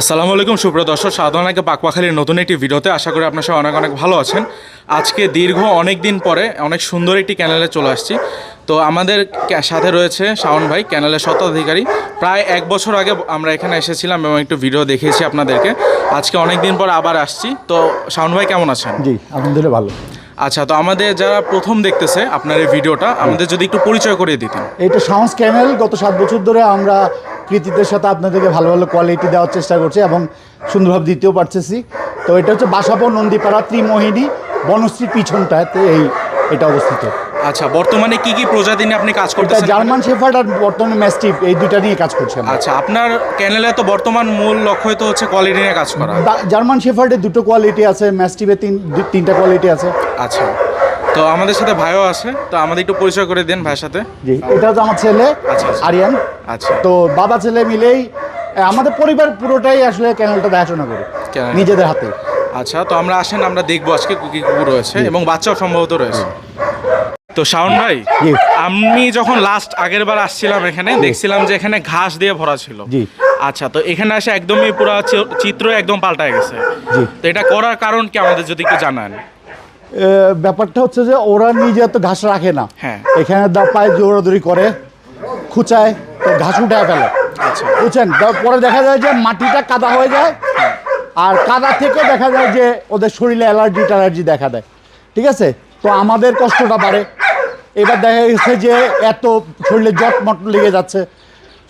আসসালামু আলাইকুম, সুপ্রিয় দর্শক। সাধারণকে পাকপাখালির নতুন একটি ভিডিওতে আশা করি আপনার সবাই অনেক অনেক ভালো আছেন। আজকে দীর্ঘ অনেক দিন পরে অনেক সুন্দর একটি ক্যানেলে চলে আসছি। তো আমাদের সাথে রয়েছে শাওন ভাই, ক্যানেলের স্বত্বাধিকারী। প্রায় এক বছর আগে আমরা এখানে এসেছিলাম এবং একটু ভিডিও দেখিয়েছি আপনাদেরকে। আজকে অনেক দিন পর আবার আসছি। তো শাওন ভাই, কেমন আছেন? জি, আলহামদুলিল্লাহ ভালো। আচ্ছা তো আমাদের যারা প্রথম দেখতেছে আপনার এই ভিডিওটা, আমাদের যদি একটু পরিচয় করিয়ে দিতেন। এইটা সাউন্স ক্যানেল গত সাত বছর ধরে আমরা কৃতিত্বের সাথে আপনাদেরকে ভালো ভালো কোয়ালিটি দেওয়ার চেষ্টা করছি এবং সুন্দরভাবে দিতেও পারতেছি। তো এটা হচ্ছে বাসাপো নন্দীপাড়া ত্রিমোহিনী বনশ্রীর পিছনটাতে এই, এটা অবস্থিত। আচ্ছা বর্তমানে কি কি প্রজাতি নিয়ে আপনি কাজ এটা করতেছেন? জার্মান শেফার্ড আর বর্তমানে ম্যাস্টিফ এই দুইটা নিয়ে কাজ করছি আমরা। আচ্ছা আপনার ক্যানেলে তো বর্তমান মূল লক্ষ্যই তো হচ্ছে কোয়ালিটি নিয়ে কাজ করা। জার্মান শেফার্ডের দুটো কোয়ালিটি আছে ম্যাস্টিফের তিন তিনটা কোয়ালিটি আছে। আচ্ছা তো আমাদের সাথে ভাইও আছে তো আমাদের একটু পরিচয় করে দেন ভাইয়ের সাথে। জি এটা হচ্ছে আমার ছেলে আচ্ছা, আচ্ছা। আরিয়ান। আচ্ছা। তো বাবা ছেলে মিলেই আমাদের পরিবার পুরোটাই আসলে ক্যানেলটা দেখাশোনা করে নিজেদের হাতে। আচ্ছা তো আমরা আসেন আমরা দেখব আজকে কি রয়েছে এবং বাচ্চাও সম্ভবত রয়েছে। তো শাওন ভাই আমি যখন লাস্ট আগের বার আসছিলাম এখানে দেখছিলাম যে এখানে ঘাস দিয়ে ভরা ছিল। জি। আচ্ছা তো এখানে এসে একদমই পুরো চিত্র একদম পাল্টায় গেছে। জি। তো এটা করার কারণ কি আমাদের যদি একটু জানান? ব্যাপারটা হচ্ছে যে ওরা নিজে তো ঘাস রাখে না। হ্যাঁ। এখানে দা পায়ে জোরাদুরি করে খুচায় তো ঘাস উঠে ফেলে। আচ্ছা। বুঝছেন? তারপরে দেখা যায় যে মাটিটা কাদা হয়ে যায় আর কাদা থেকে দেখা যায় যে ওদের শরীরে অ্যালার্জি ট্যালার্জি দেখা দেয়। ঠিক আছে? তো আমাদের কষ্টটা বাড়ে। এবার দেখা গেছে যে এত শরীরে জট মট লেগে যাচ্ছে।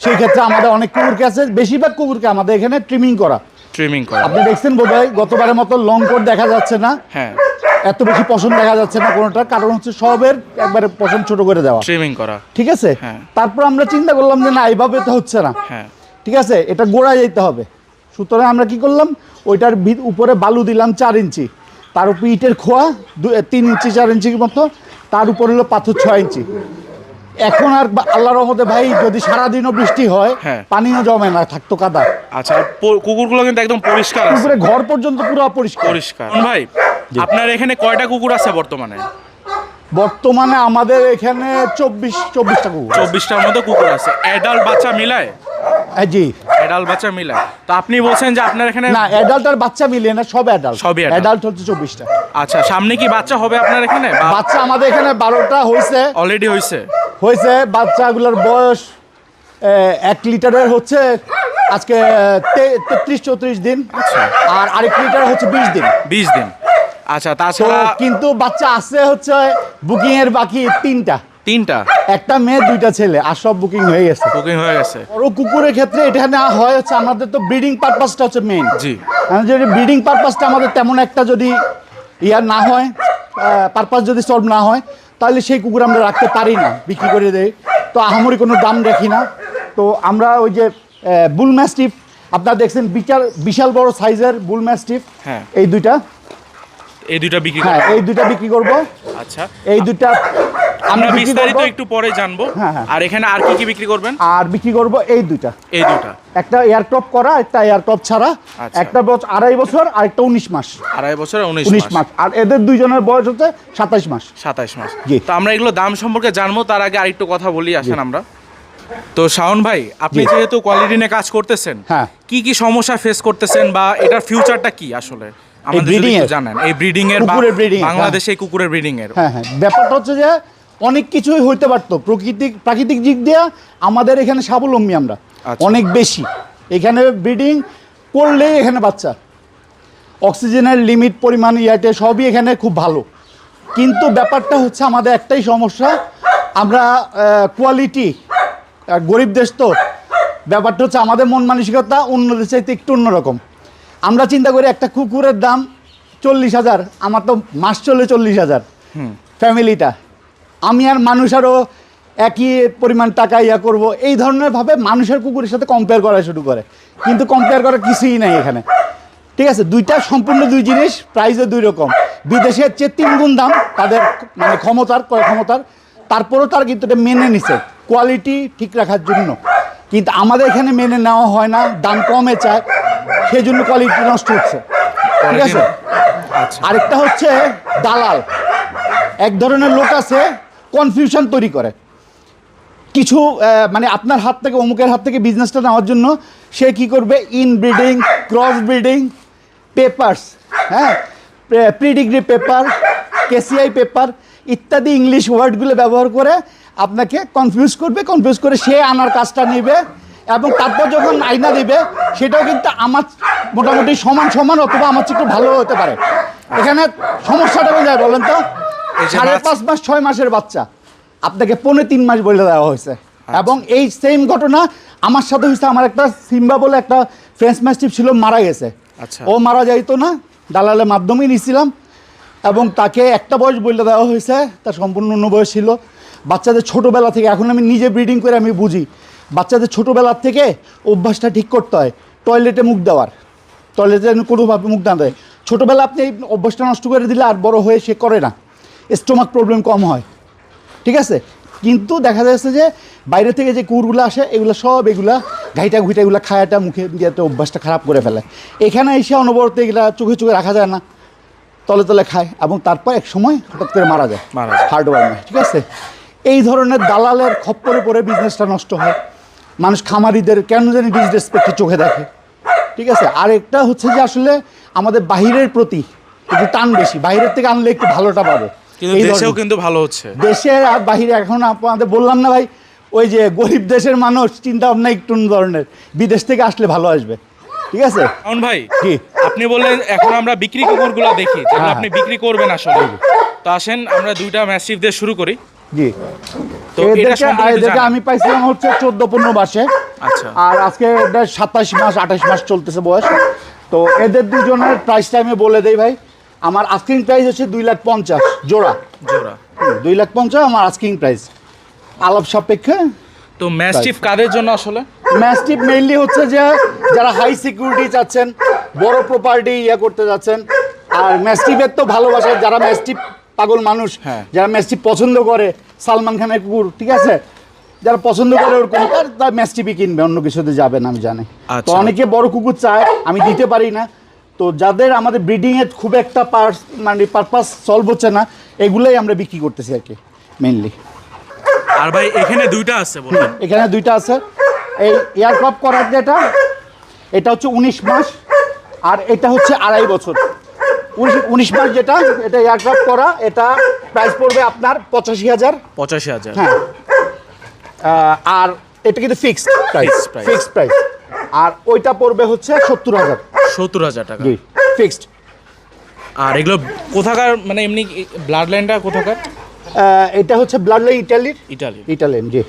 সেই ক্ষেত্রে আমাদের অনেক কুকুরকে আছে বেশিরভাগ কুকুরকে আমাদের এখানে ট্রিমিং করা। ট্রিমিং করা। আপনি দেখছেন বোধহয় গতবারের মতো লং কোট দেখা যাচ্ছে না। হ্যাঁ। এত বেশি পছন্দ দেখা যাচ্ছে না কোনোটা কারণ হচ্ছে সবের একবারে পছন্দ ছোট করে দেওয়া। ট্রিমিং করা। ঠিক আছে? হ্যাঁ। তারপর আমরা চিন্তা করলাম যে না এইভাবে তো হচ্ছে না। হ্যাঁ। ঠিক আছে? এটা গোড়ায় যেতে হবে। সুতরাং আমরা কি করলাম ওইটার উপরে বালু দিলাম চার ইঞ্চি। তার উপর ইটের খোয়া দু তিন ইঞ্চি চার ইঞ্চির মতো তার উপর হলো পাথর ছয় ইঞ্চি। এখন আর আল্লাহর রহমতে ভাই যদি সারাদিনও বৃষ্টি হয় হ্যাঁ। পানিও জমে না থাকতো কাদা আচ্ছা কুকুরগুলো কিন্তু একদম পরিষ্কার উপরে ঘর পর্যন্ত পুরো অপরিষ্কার। পরিষ্কার। ভাই আপনার এখানে কয়টা কুকুর আছে বর্তমানে? বর্তমানে আমাদের এখানে চব্বিশ চব্বিশটা কুকুর চব্বিশটার মতো কুকুর আছে। অ্যাডাল্ট বাচ্চা মিলায়? জি। অ্যাডাল্ট বাচ্চা মিলায় তো আপনি বলছেন যে আপনার এখানে না অ্যাডাল্ট আর বাচ্চা মিলিয়ে না সব অ্যাডাল্ট সবই adult। অ্যাডাল্ট হচ্ছে চব্বিশটা। আচ্ছা সামনে কি বাচ্চা হবে আপনার এখানে? বাচ্চা আমাদের এখানে বারোটা হয়েছে। অলরেডি হয়েছে। হয়েছে বাচ্চাগুলোর বয়স এ, এক লিটারের হচ্ছে আজকে তে- তেত্রিশ চৌত্রিশ দিন। আচ্ছা। আর আরেক লিটার হচ্ছে বিশ দিন। বিশ দিন। আচ্ছা তো তাছাড়া কিন্তু বাচ্চা আছে হচ্ছে বুকিং এর বাকি তিনটা। তিনটা। একটা মেয়ে দুইটা ছেলে আর সব বুকিং হয়ে গেছে। বুকিং হয়ে গেছে। বড় কুকুরের ক্ষেত্রে এটা না হয় হচ্ছে আমাদের তো ব্রিডিং পারপাসটা হচ্ছে মেইন জি। যদি ব্রিডিং পারপাসটা আমাদের তেমন একটা যদি ইয়ার না হয় পারপাস যদি সলভ না হয় তাহলে সেই কুকুর আমরা রাখতে পারি না বিক্রি করে দেই। তো আহামরি কোনো দাম রাখি না। তো আমরা ওই যে বুল ম্যাস্টিফ আপনারা দেখছেন বিশাল বিশাল বড় সাইজের বুল ম্যাস্টিফ হ্যাঁ। এই দুইটা। এই দুইটা বিক্রি হ্যাঁ এই দুইটা বিক্রি করব। আচ্ছা। এই দুইটা আমরা বিস্তারিত একটু পরে জানব। হ্যাঁ, হ্যাঁ। আর এখানে আর কি কি বিক্রি করবেন? আর বিক্রি করব এই দুইটা। এই দুটা একটা এয়ারটপ করা একটা এয়ারটপ ছাড়া। আচ্ছা। একটা বছর আড়াই বছর আর একটা উনিশ মাস। আড়াই বছর উনিশ মাস। আর এদের দুইজনের বয়স হচ্ছে সাতাইশ মাস। সাতাইশ মাস। তো আমরা এগুলো দাম সম্পর্কে জানব তার আগে আরেকটু কথা বলি আসেন আমরা। তো শাওন ভাই আপনি যেহেতু কোয়ালিটি নিয়ে কাজ করতেছেন হ্যাঁ। কি কি সমস্যা ফেস করতেছেন বা এটার ফিউচারটা কি আসলে? আমাদের? জানেন। এই ব্রিডিং এর বাংলাদেশে কুকুরের ব্রিডিং এর ব্যাপারটা হচ্ছে যে অনেক কিছুই হইতে পারতো। প্রকৃতিক প্রাকৃতিক দিক দিয়ে আমাদের এখানে স্বাবলম্বী আমরা। আচ্ছা। অনেক বেশি। এখানে ব্রিডিং করলেই এখানে বাচ্চা। অক্সিজেনের লিমিট পরিমাণ ইয়াতে সবই এখানে খুব ভালো। কিন্তু ব্যাপারটা হচ্ছে আমাদের একটাই সমস্যা। আমরা কোয়ালিটি গরিব দেশ তো। ব্যাপারটা হচ্ছে আমাদের মন মানসিকতা অন্য চাইতে একটু অন্যরকম। আমরা চিন্তা করি একটা কুকুরের দাম চল্লিশ হাজার আমার তো মাস চলে চল্লিশ হাজার। ফ্যামিলিটা আমি আর মানুষ আরও একই পরিমাণ টাকা ইয়া করব। এই ধরনের ভাবে মানুষের কুকুরের সাথে কম্পেয়ার করা শুরু করে। কিন্তু কম্পেয়ার করার কিছুই নাই এখানে। ঠিক আছে? দুইটা সম্পূর্ণ দুই জিনিস প্রাইসে দুই রকম। বিদেশের চেয়ে তিন গুণ দাম তাদের মানে ক্ষমতার ক্রয় ক্ষমতার। তারপরেও তারা কিন্তু এটা মেনে নিছে। কোয়ালিটি ঠিক রাখার জন্য। কিন্তু আমাদের এখানে মেনে নেওয়া হয় না দাম কমে চায়। সেই জন্য কোয়ালিটি নষ্ট হচ্ছে। ঠিক আছে? আচ্ছা। আরেকটা হচ্ছে দালাল। এক ধরনের লোক আছে কনফিউশন তৈরি করে। কিছু মানে আপনার হাত থেকে, অমুকের হাত থেকে বিজনেসটা নেওয়ার জন্য সে কি করবে? In breeding cross breeding papers হ্যাঁ প্রিডিগ্রি পেপার কেসিআই পেপার ইত্যাদি ইংলিশ ওয়ার্ডগুলো ব্যবহার করে আপনাকে কনফিউজ করবে কনফিউজ করে সে আনার কাজটা নেবে এবং তারপর যখন আয়না দিবে, সেটাও কিন্তু আমার মোটামুটি সমান সমান অথবা আমার চেয়ে একটু ভালো হতে পারে। এখানে সমস্যাটা কোথায় বলেন তো? সাড়ে পাঁচ মাস ছয় মাসের বাচ্চা। আপনাকে পৌনে তিন মাস বলে দেওয়া হয়েছে। এবং এই সেম ঘটনা আমার সাথে হয়েছে আমার একটা সিম্বা বলে একটা ফ্রেঞ্চ ম্যাস্টিপ ছিল মারা গেছে। আচ্ছা। ও মারা যাইতো না দালালের মাধ্যমেই নিয়েছিলাম। এবং তাকে একটা বয়স বলে দেওয়া হয়েছে তার সম্পূর্ণ অন্য বয়স ছিল। বাচ্চাদের ছোটোবেলা থেকে এখন আমি নিজে ব্রিডিং করে আমি বুঝি বাচ্চাদের ছোটোবেলার থেকে অভ্যাসটা ঠিক করতে হয় টয়লেটে মুখ দেওয়ার। টয়লেটে কোনোভাবে মুখ না দেয়। ছোটোবেলা আপনি এই অভ্যাসটা নষ্ট করে দিলে আর বড় হয়ে সে করে না। স্টোমাক প্রবলেম কম হয়। ঠিক আছে? কিন্তু দেখা যাচ্ছে যে বাইরে থেকে যে কুকুরগুলো আসে এগুলো সব এগুলা ঘাইটা ঘুইটা এগুলো খায়াটা মুখে দিয়ে অভ্যাসটা খারাপ করে ফেলে। এখানে এসে অনবরত এগুলা চোখে চোখে রাখা যায় না। তলে তলে খায় এবং তারপর এক সময় হঠাৎ করে মারা যায়। মারা যায়। হার্ড ওয়ার্মে ঠিক আছে? এই ধরনের দালালের খপ্পরে পরে বিজনেসটা নষ্ট হয়। মানুষ খামারিদের কেন জানি ডিসরেসপেক্টে চোখে দেখে। ঠিক আছে? আর একটা হচ্ছে যে আসলে আমাদের বাহিরের প্রতি একটু টান বেশি। বাইরের থেকে আনলে একটু ভালোটা পাবো। কিন্তু দেশেও কিন্তু ভালো হচ্ছে। দেশে আর বাহিরে এখন আপনাদের বললাম না ভাই ওই যে গরিব দেশের মানুষ চিন্তা ভাবনা একটু ধরনের। বিদেশ থেকে আসলে ভালো আসবে। ঠিক আছে? শাওন ভাই কি? আপনি বললেন এখন আমরা বিক্রি কুকুরগুলো দেখি যেগুলো হ্যাঁ। আপনি বিক্রি করবেন আসলে। তো আসেন আমরা দুইটা ম্যাসিভ দিয়ে শুরু করি। জি। তো এটা আমি পাইছিলাম হচ্ছে চোদ্দ পনেরো মাসে। আচ্ছা। আর আজকে সাতাশ মাস আঠাশ মাস চলতেছে বয়স। তো এদের দুজনের প্রাইসটা আমি বলে দেই ভাই। আমার আস্কিং প্রাইস হচ্ছে দুই লাখ পঞ্চাশ জোড়া। জোড়া। দুই লাখ পঞ্চাশ আমার আস্কিং প্রাইস আলাপ সাপেক্ষে। তো ম্যাস্টিফ কাদের জন্য আসলে? ম্যাস্টিপ মেইনলি হচ্ছে যে যারা হাই সিকিউরিটি চাচ্ছেন বড় প্রপার্টি ইয়ে করতে যাচ্ছেন আর ম্যাস্টিপের তো ভালোবাসা যারা ম্যাস্টিপ পাগল মানুষ হ্যাঁ। যারা ম্যাস্টিপ পছন্দ করে সালমান খানের কুকুর ঠিক আছে? যারা পছন্দ করে ওরকম তার তার ম্যাস্টিপই কিনবে অন্য কিছুতে যাবে না আমি জানি। তো আচ্ছা। অনেকে বড় কুকুর চায় আমি দিতে পারি না। তো যাদের আমাদের ব্রিডিংয়ের খুব একটা পার্স মানে পারপাস সলভ হচ্ছে না এগুলোই আমরা বিক্রি করতেছি আর কি মেইনলি আর ভাই এখানে দুইটা আছে বললেন এখানে দুইটা আছে। এই এয়ারক্রাফট করার যেটা এটা হচ্ছে উনিশ মাস আর এটা হচ্ছে আড়াই বছর। উনিশ উনিশ মাস যেটা এটা এয়ারক্রাফট করা এটা প্রাইস পড়বে আপনার পঁচাশি হাজার। পঁচাশি হাজার। হ্যাঁ। আর এটা কিন্তু ফিক্সড প্রাইস ফিক্সড প্রাইস আর ওইটা পড়বে হচ্ছে সত্তর হাজার। সত্তর হাজার টাকা। জি ফিক্সড আর এগুলো কোথাকার মানে এমনি ব্লাড লাইনটা কোথাকার এটা হচ্ছে ব্লাড লাইন ইটালির ইটালি। ইটালিয়ান জি।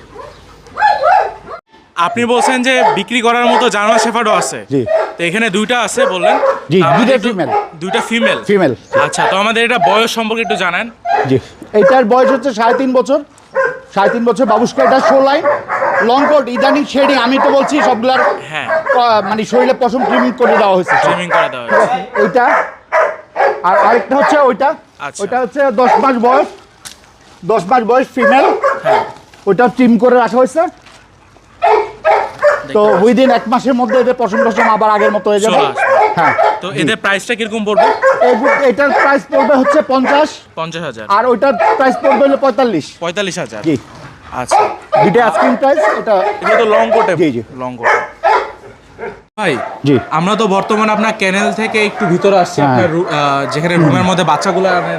আপনি বলছেন যে বিক্রি করার মতো জার্মান শেফার্ডও আছে। জি। তো এখানে দুইটা আছে বললেন। জি, দুইটা female। দুইটা ফিমেল ফিমেল আচ্ছা তো আমাদের এটা বয়স সম্পর্কে একটু জানান। জি। এটার বয়স হচ্ছে সাড়ে তিন বছর। সাড়ে তিন বছর বাবুসকা এটা শো লাইন লং কোট ইদানিং শেডিং আমি তো বলছি সবগুলার হ্যাঁ। মানে শরীরে পশম ট্রিমিং করে দেওয়া হয়েছে ট্রিমিং করে দেওয়া হয়েছে। এইটা আর আরেকটা হচ্ছে ওইটা। আচ্ছা। ওইটা হচ্ছে দশ মাস বয়স দশ মাস বয়স ফিমেল হ্যাঁ। ওইটা ট্রিম করে রাখা হয়েছে। তো উইদিন এক মাসের মধ্যে এদের পশম টসম আবার আগের মতো হয়ে যাবে। হ্যাঁ। তো এদের প্রাইসটা কীরকম পড়বে? এটার প্রাইস পড়বে হচ্ছে পঞ্চাশ। পঞ্চাশ হাজার। আর ওইটার প্রাইস পড়বে হলো পঁয়তাল্লিশ। পঁয়তাল্লিশ হাজার। আচ্ছা। দুইটা আইসক্রিম প্রাইস এটা এগুলো তো লং কোটে জি, জি। লং কোটে ভাই জি। আমরা তো বর্তমানে আপনার ক্যানেল থেকে একটু ভিতরে আসছি। হ্যাঁ। আপনার যেখানে রুমের মধ্যে বাচ্চাগুলো আপনি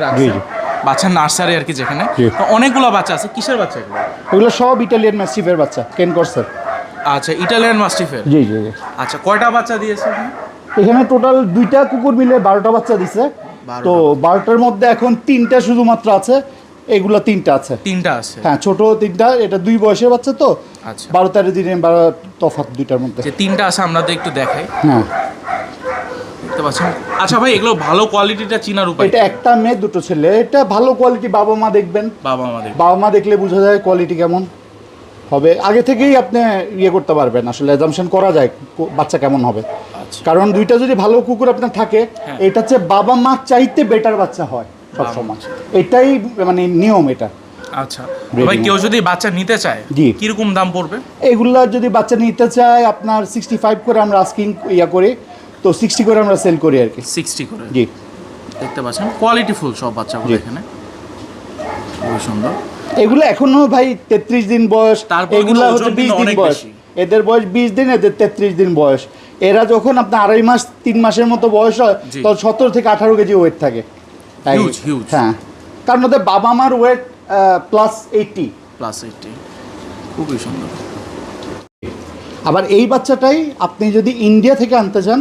রাখছেন জি। নার্সারি আর কি যেখানে। তো অনেকগুলো বাচ্চা আছে। কিসের বাচ্চা এগুলো? এগুলো সব ইটালিয়ান বাচ্চা কেন করসার আচ্ছা ইটালিয়ান মাস্টিফের জি জি জি। আচ্ছা কয়টা বাচ্চা দিয়েছে? এখানে? টোটাল দুইটা কুকুর মিলে বারোটা বাচ্চা দিছে। তো বারোটার মধ্যে এখন তিনটা শুধুমাত্র আছে। এগুলো তিনটা আছে। তিনটা আছে। হ্যাঁ ছোট তিনটা এটা দুই বয়সের বাচ্চা তো। আচ্ছা। বারো তেরো দিনে বারো তফাৎ দুইটার মধ্যে। যে তিনটা আছে আমরা তো একটু দেখাই। হ্যাঁ। দেখতে পাচ্ছেন? আচ্ছা ভাই এগুলো ভালো কোয়ালিটিটা চিনার উপায় এটা একটা মেয়ে দুটো ছেলে। এটা ভালো কোয়ালিটি বাবা মা দেখবেন। বাবা আমাদের বাবা মা দেখলে বোঝা যায় কোয়ালিটি কেমন। হবে। আগে থেকেই আপনি ইয়ে করতে পারবেন। আসলে অ্যাজামশন করা যায় বাচ্চা কেমন হবে। আচ্ছা। কারণ দুইটা যদি ভালো কুকুর আপনার থাকে হ্যাঁ। এটা হচ্ছে বাবা মা চাইতে বেটার বাচ্চা হয়। সব সময়। এটাই মানে নিয়ম এটা। আচ্ছা। ভাই কেউ যদি বাচ্চা নিতে চায় জি। কীরকম দাম পড়বে? এগুলা যদি বাচ্চা নিতে চায় আপনার সিক্সটি ফাইভ করে আমরা আস্কিং ইয়া করি। তো সিক্সটি করে আমরা সেল করি আর কি। সিক্সটি করে। জি। দেখতে পাচ্ছেন কোয়ালিটি ফুল সব বাচ্চাগুলো এখানে। খুবই সুন্দর। এগুলো এখনও ভাই তেত্রিশ দিন বয়স। এগুলো হচ্ছে বিশ দিন বয়স। এদের বয়স বিশ দিন এদের তেত্রিশ দিন বয়স। এরা যখন আপনার আড়াই মাস তিন মাসের মতো বয়স হয় তখন সতেরো থেকে আঠারো কেজি ওয়েট থাকে। তাই-. হ্যাঁ। তার মধ্যে বাবা মার weight plus eighty plus eighty খুবই সুন্দর। আবার এই বাচ্চাটাই আপনি যদি ইন্ডিয়া থেকে আনতে চান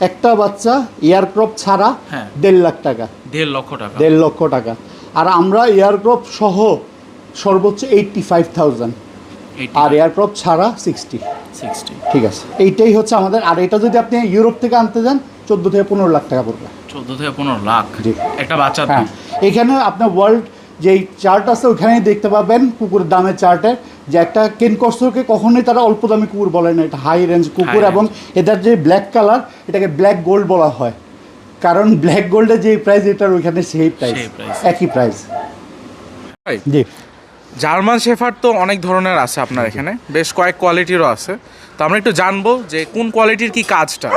একটা বাচ্চা এয়ারক্রপ ছাড়া হ্যাঁ। দেড় লাখ টাকা। দেড় লক্ষ টাকা। দেড় লক্ষ টাকা। আর আমরা এয়ারক্রপ সহ সর্বোচ্চ এইটটি ফাইভ থাউজেন্ড আর এয়ারক্রপ ছাড়া সিক্সটি সিক্সটি ঠিক আছে। এইটাই হচ্ছে আমাদের। আর এটা যদি আপনি ইউরোপ থেকে আনতে যান চোদ্দ থেকে পনেরো লাখ টাকা পড়বে। চোদ্দ থেকে পনেরো লাখ? জি। একটা বাচ্চার হ্যাঁ। এখানে আপনার ওয়ার্ল্ড যেই চার্ট আছে ওখানেই দেখতে পাবেন কুকুরের দামের চার্টে যে একটা কেন কষ্টকে কখনোই তারা অল্প দামি কুকুর বলে না। এটা হাই রেঞ্জ কুকুর এবং এটার যে ব্ল্যাক কালার এটাকে ব্ল্যাক গোল্ড বলা হয়। কারণ ব্ল্যাক গোল্ডের যে প্রাইস এটার ওইখানে সেই প্রাইস একই প্রাইস জি। জার্মান শেফার্ড তো অনেক ধরনের আছে আপনার এখানে। বেশ কয়েক কোয়ালিটিরও আছে। তো আমরা একটু জানব যে কোন কোয়ালিটির কি কাজটা?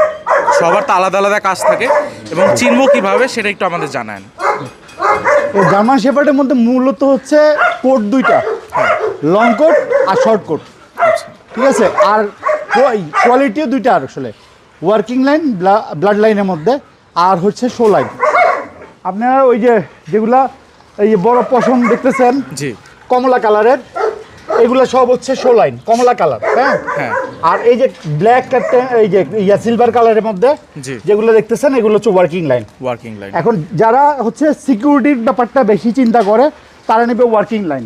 সবার তো আলাদা আলাদা কাজ থাকে এবং চিনবো কীভাবে সেটা একটু আমাদের জানান। জার্মান শেফার্ডের মধ্যে মূলত হচ্ছে কোট দুইটা। লং কোট আর শর্ট কোট। ঠিক আছে? আর কোয়ালিটিও দুইটা আর আসলে। ওয়ার্কিং লাইন ব্লাড লাইনের মধ্যে। আর হচ্ছে শো লাইন। আপনারা ওই যে যেগুলা এই বড় পশম দেখতেছেন জি। কমলা কালারের এগুলো সব হচ্ছে শো লাইন কমলা কালার হ্যাঁ? হ্যাঁ। আর এই যে ব্ল্যাক এই যে ইয়া সিলভার কালারের মধ্যে। যেগুলো দেখতেছেন এগুলো হচ্ছে ওয়ার্কিং লাইন ওয়ার্কিং লাইন এখন যারা হচ্ছে সিকিউরিটির ব্যাপারটা বেশি চিন্তা করে তারা নেবে ওয়ার্কিং লাইন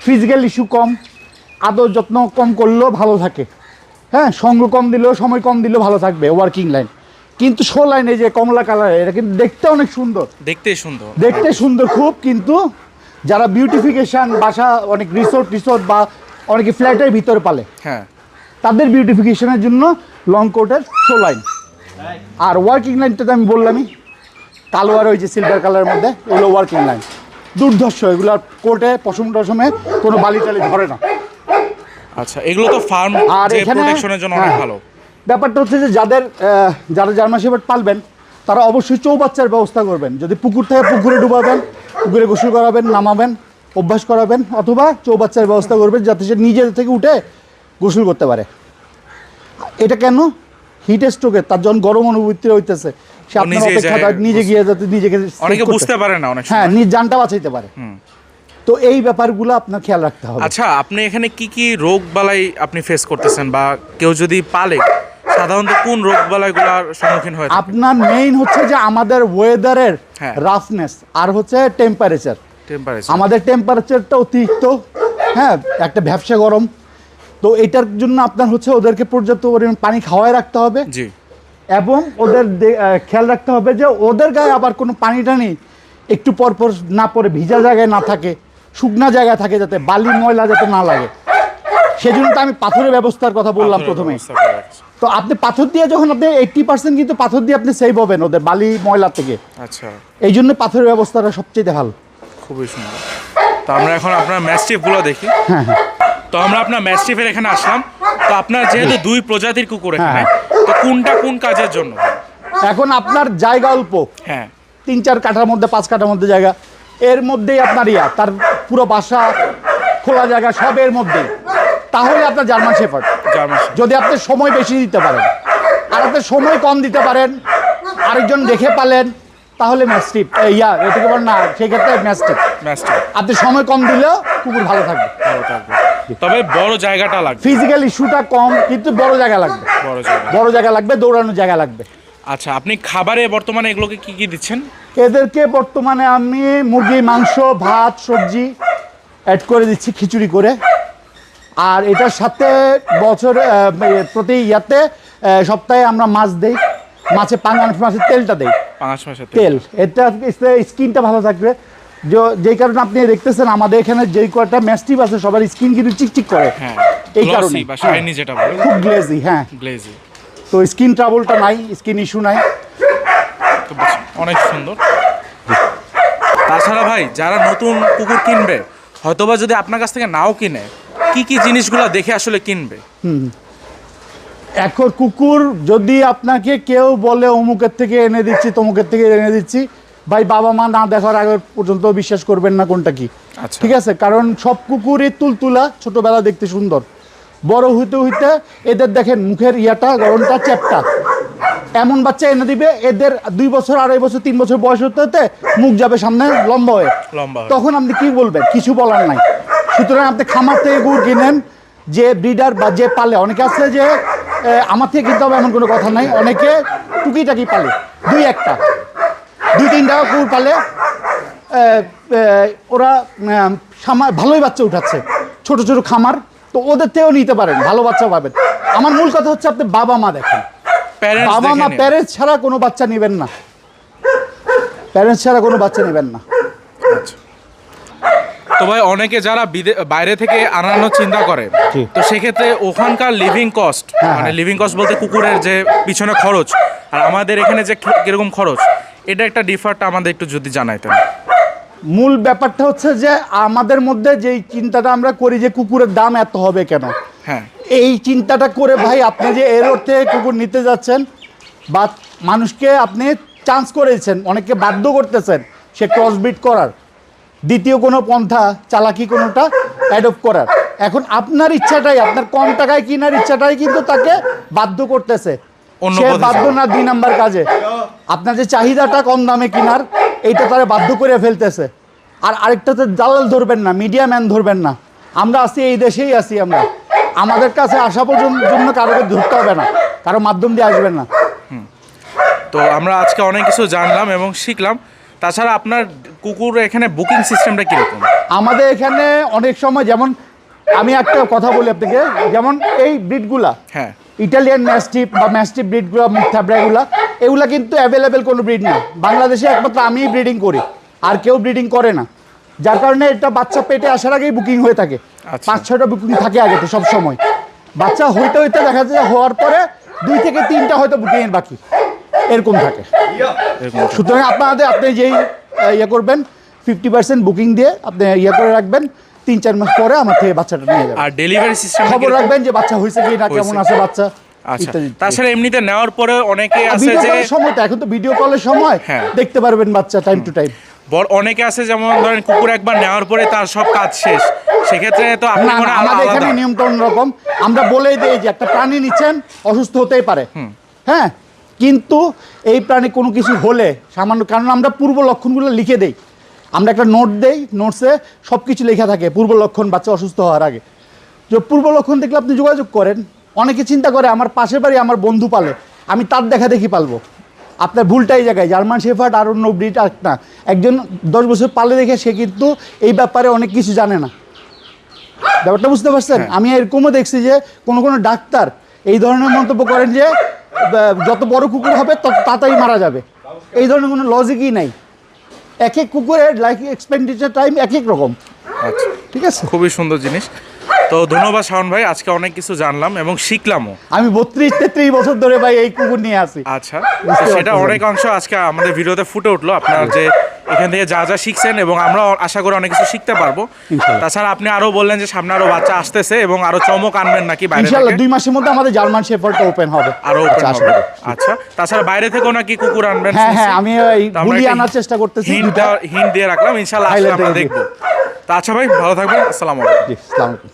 ফিজিক্যাল ইস্যু কম আদর যত্ন কম করলেও ভালো থাকে। হ্যাঁ সঙ্গ কম দিলেও সময় কম দিলেও ভালো থাকবে ওয়ার্কিং লাইন কিন্তু শো লাইন এই যে কমলা কালার এটা কিন্তু দেখতে অনেক সুন্দর। দেখতেই সুন্দর। দেখতে সুন্দর খুব কিন্তু যারা বিউটিফিকেশন বাসা অনেক রিসোর্ট রিসোর্ট বা অনেকে ফ্ল্যাটের ভিতরে পালে হ্যাঁ। তাদের বিউটিফিকেশনের জন্য লং কোটের শো লাইন আর ওয়ার্কিং লাইনটা তো আমি বললামই কালো আর ওই যে সিলভার কালারের মধ্যে এগুলো ওয়ার্কিং লাইন দুর্ধর্ষ এগুলো কোটে পশম টসমে কোনো বালি টালি ধরে না। আচ্ছা এগুলো তো ফার্ম আর এখানে জন্য অনেক হ্যাঁ, ভালো। ব্যাপারটা হচ্ছে যে যাদের যারা জার্মান শেফার্ড পালবেন তারা অবশ্যই চৌবাচ্চার ব্যবস্থা করবেন। যদি পুকুর থেকে পুকুরে ডুবাবেন পুকুরে গোসল করাবেন নামাবেন অভ্যাস করাবেন অথবা চৌবাচ্চার ব্যবস্থা করবেন যাতে সে নিজের থেকে উঠে গোসল করতে পারে। এটা কেন? হিট স্ট্রোকে তার যখন গরম অনুভূতি হইতেছে সে আপনার অপেক্ষা নিজে গিয়ে যাতে নিজেকে অনেকে বুঝতে পারে না অনেক হ্যাঁ নিজ জানটা বাঁচাইতে পারে। তো এই ব্যাপারগুলো আপনার খেয়াল রাখতে হবে। আচ্ছা আপনি এখানে কি কি রোগ বালাই আপনি ফেস করতেছেন বা কেউ যদি পালে সাধারণত কোন রোগ সম্মুখীন হয়ে? আপনার মেইন হচ্ছে যে আমাদের ওয়েদারের হ্যাঁ। রাফনেস আর হচ্ছে টেম্পারেচার টেম্পারেচার আমাদের টেম্পারেচারটা অতিরিক্ত হ্যাঁ একটা ব্যবসা গরম। তো এটার জন্য আপনার হচ্ছে ওদেরকে পর্যাপ্ত পরিমাণ পানি খাওয়ায় রাখতে হবে। জি। এবং ওদের খেয়াল রাখতে হবে যে ওদের গায়ে আবার কোনো পানি টানি একটু পর পর না পরে ভিজা জায়গায় না থাকে শুকনা জায়গায় থাকে যাতে বালি ময়লা যাতে না লাগে। সেজন্য তো আমি পাথরের ব্যবস্থার কথা বললাম প্রথমে। তো আপনি পাথর দিয়ে যখন আপনি এইটটি পার্সেন্ট কিন্তু পাথর দিয়ে আপনি সেভ হবেন ওদের বালি ময়লা থেকে। আচ্ছা। এই জন্য পাথরের ব্যবস্থাটা সবচেয়ে ভালো খুবই সুন্দর। তো আমরা এখন আপনার ম্যাস্টিফগুলো দেখি। হ্যাঁ হ্যাঁ। তো আমরা আপনার ম্যাস্টিফের এখানে আসলাম। তো আপনার যেহেতু দুই প্রজাতির কুকুর এখানে হ্যাঁ। তো কোনটা কোন কাজের জন্য? এখন আপনার জায়গা অল্প। হ্যাঁ। তিন চার কাঠার মধ্যে পাঁচ কাঠার মধ্যে জায়গা। এর মধ্যেই আপনার ইয়া তার পুরো বাসা খোলা জায়গা সব এর মধ্যেই। তাহলে আপনার জার্মান শেফার্ড। জার্মান যদি আপনি সময় বেশি দিতে পারেন আর আপনি সময় কম দিতে পারেন আরেকজন দেখে পালেন তাহলে ম্যাস্টিপ ইয়া এটাকে বলেন না সেক্ষেত্রে ম্যাস্টিপ ম্যাস্টিফ আপনি সময় কম দিলেও কুকুর ভালো থাকবে। ভালো থাকবে। তবে বড় জায়গাটা লাগবে। ফিজিক্যাল ইস্যুটা কম কিন্তু বড় জায়গা লাগবে। বড় জায়গা। বড় জায়গা লাগবে দৌড়ানোর জায়গা লাগবে। আচ্ছা আপনি খাবারে বর্তমানে এগুলোকে কি কি দিচ্ছেন? এদেরকে বর্তমানে আমি মুরগি মাংস ভাত সবজি অ্যাড করে দিচ্ছি খিচুড়ি করে। আর এটার সাথে বছর প্রতি ইয়াতে সপ্তাহে আমরা মাছ দেই। মাছে পাঙ্গাস মাছের তেলটা দেই। তেল। এটা স্কিনটা ভালো থাকবে। যে- যেই কারণে আপনি দেখতেছেন আমাদের এখানে যেই কয়টা ম্যাস্টিভ আছে সবার স্কিন কিন্তু চিকচিক করে। হ্যাঁ এই কারণে বলে। খুব গ্লেজি হ্যাঁ। গ্লেজি তো স্কিন ট্রাবলটা নাই স্কিন ইস্যু নাই। অনেক সুন্দর। তাছাড়া ভাই যারা নতুন কুকুর কিনবে হয়তোবা যদি আপনার কাছ থেকে নাও কিনে কি কি জিনিসগুলো দেখে আসলে কিনবে? এখন কুকুর যদি আপনাকে কেউ বলে অমুকের থেকে এনে দিচ্ছি তমুকের থেকে এনে দিচ্ছি ভাই বাবা মা না দেখার আগে পর্যন্ত বিশ্বাস করবেন না কোনটা কি। আচ্ছা। ঠিক আছে? কারণ সব কুকুরই তুলতুলা ছোটবেলা দেখতে সুন্দর। বড় হইতে হইতে এদের দেখেন মুখের ইয়াটা গরমটা চ্যাপটা। এমন বাচ্চা এনে দিবে এদের দুই বছর আড়াই বছর তিন বছর বয়স হতে হতে মুখ যাবে সামনে লম্বা হয়ে। লম্বা হয়ে। তখন আপনি কি বলবেন? কিছু বলার নাই। সুতরাং আপনি খামার থেকে গুড় কিনেন যে ব্রিডার বা যে পালে অনেকে আছে যে আমার থেকে কিনতে হবে এমন কোনো কথা নাই অনেকে টুকিটাকি পালে দুই একটা। দুই তিনটা কুকুর পালে ওরা সামা ভালোই বাচ্চা উঠাচ্ছে ছোট ছোট খামার তো ওদের থেকেও নিতে পারেন ভালো বাচ্চা পাবেন। আমার মূল কথা হচ্ছে আপনি বাবা মা দেখেন। বাবা মা প্যারেন্টস ছাড়া কোনো বাচ্চা নেবেন না। প্যারেন্টস ছাড়া কোনো বাচ্চা নেবেন না। তো ভাই অনেকে যারা বাইরে থেকে আনানোর চিন্তা করে তো সেক্ষেত্রে ওখানকার লিভিং কস্ট হ্যাঁ, মানে হ্যাঁ। লিভিং কস্ট বলতে কুকুরের যে পিছনে খরচ আর আমাদের এখানে যে কীরকম খরচ এটা একটা ডিফারটা আমাদের একটু যদি জানাইতেন। মূল ব্যাপারটা হচ্ছে যে আমাদের মধ্যে যেই চিন্তাটা আমরা করি যে কুকুরের দাম এত হবে কেন? হ্যাঁ। এই চিন্তাটা করে ভাই আপনি যে এর অর্থে কুকুর নিতে যাচ্ছেন বা মানুষকে আপনি চান্স করেছেন অনেককে বাধ্য করতেছেন সে ক্রসবিট করার দ্বিতীয় কোনো পন্থা চালাকি কোনোটা অ্যাডপ্ট করার। এখন আপনার ইচ্ছাটাই আপনার কম টাকায় কেনার ইচ্ছাটাই কিন্তু তাকে বাধ্য করতেছে। সে বাধ্য না দুই নাম্বার কাজে। আপনার যে চাহিদাটা কম দামে কেনার এইটা তারা বাধ্য করে ফেলতেছে। আর আরেকটাতে দালাল ধরবেন না মিডিয়া ম্যান ধরবেন না। আমরা আছি এই দেশেই আছি আমরা। আমাদের কাছে আসা পর্যন্ত জন্য কারোকে ধরতে হবে না কারও মাধ্যম দিয়ে আসবেন না। তো আমরা আজকে অনেক কিছু জানলাম এবং শিখলাম। তাছাড়া আপনার কুকুর এখানে বুকিং সিস্টেমটা কীরকম? আমাদের এখানে অনেক সময় যেমন আমি একটা কথা বলি আপনাকে যেমন এই ব্রিডগুলা হ্যাঁ। ইটালিয়ান ম্যাস্টিপ বা ম্যাস্টিপ ব্রিডগুলো থ্যাবড়াগুলা এগুলা কিন্তু অ্যাভেলেবেল কোনো ব্রিড না। বাংলাদেশে একমাত্র আমিই ব্রিডিং করি আর কেউ ব্রিডিং করে না। যার কারণে এটা বাচ্চা পেটে আসার আগেই বুকিং হয়ে থাকে। আচ্ছা। পাঁচ ছয়টা বুকিং থাকে আগে তো সব সময় বাচ্চা হইতে হইতে দেখা যায় হওয়ার পরে দুই থেকে তিনটা হয়তো বুকিংয়ের বাকি। এরকম থাকে। সুতরাং আপনাদের আপনি যেই ইয়ে করবেন ফিফটি পার্সেন্ট বুকিং দিয়ে আপনি ইয়ে করে রাখবেন তিন চার মাস পরে আমার থেকে বাচ্চাটা নিয়ে যাবেন। আর ডেলিভারি সিস্টেম খবর রাখবেন যে বাচ্চা হয়েছে কি না কেমন আছে বাচ্চা আচ্ছা। তাছাড়া এমনিতে নেওয়ার পরে অনেকে আছে যে কলের সময় তো এখন তো ভিডিও কলের সময় হ্যাঁ। দেখতে পারবেন বাচ্চা টাইম টু টাইম বড় অনেকে আছে যেমন ধরেন কুকুর একবার নেওয়ার পরে তার সব কাজ শেষ। সেক্ষেত্রে তো আমাদের এখানে নিয়মটা অন্যরকম। আমরা বলেই দিই যে একটা প্রাণী নিচ্ছেন অসুস্থ হতেই পারে। হ্যাঁ? কিন্তু এই প্রাণী কোনো কিছু হলে সামান্য কারণ আমরা পূর্ব লক্ষণগুলো লিখে দেই। আমরা একটা নোট দেই নোটসে সব কিছু লেখা থাকে পূর্ব লক্ষণ বাচ্চা অসুস্থ হওয়ার আগে। যে পূর্ব লক্ষণ দেখলে আপনি যোগাযোগ করেন। অনেকে চিন্তা করে আমার পাশের বাড়ি আমার বন্ধু পালে আমি তার দেখা দেখি পালবো। আপনার ভুলটা এই জায়গায় জার্মান শেফার্ড আর অন্য ব্রিড আর না। একজন দশ বছর পালে দেখে সে কিন্তু এই ব্যাপারে অনেক কিছু জানে না। ব্যাপারটা বুঝতে পারছেন? আমি এরকমও দেখছি যে কোনো কোনো ডাক্তার এই ধরনের মন্তব্য করেন যে যত বড় কুকুর হবে তত তাড়াতাড়ি মারা যাবে। এই ধরনের কোনো লজিকই নাই। এক এক কুকুরের লাইফ এক্সপেন্ডিচার টাইম এক এক রকম। আচ্ছা। ঠিক আছে? খুবই সুন্দর জিনিস। তো ধন্যবাদ শাওন ভাই আজকে অনেক কিছু জানলাম এবং শিখলামও। আমি বত্রিশ তেত্রিশ বছর ধরে ভাই এই কুকুর নিয়ে আসি। আচ্ছা। সেটা। অনেক অংশ আজকে আমাদের ভিডিওতে ফুটে উঠল। আপনার যে এখান থেকে যা যা শিখছেন এবং আমরা আশা করি অনেক কিছু শিখতে পারব। তাছাড়া আপনি আরও বললেন যে সামনে আরও বাচ্চা আসতেছে এবং আরও চমক আনবেন নাকি বাইরে দুই মাসের মধ্যে আমাদের জার্মান শেফার্ডটা ওপেন হবে। আরও ওপেন আচ্ছা, হবে। আচ্ছা তাছাড়া বাইরে থেকেও নাকি কুকুর আনবেন? হ্যাঁ হ্যাঁ আমি বুলি আনার চেষ্টা করতেছি হিন্ট হিন্ট দিয়ে রাখলাম ইনশাল্লাহ আসলে আমরা দেখব। তা আচ্ছা ভাই ভালো থাকবেন আসসালামু আলাইকুম। আসসালামু আলাইকুম।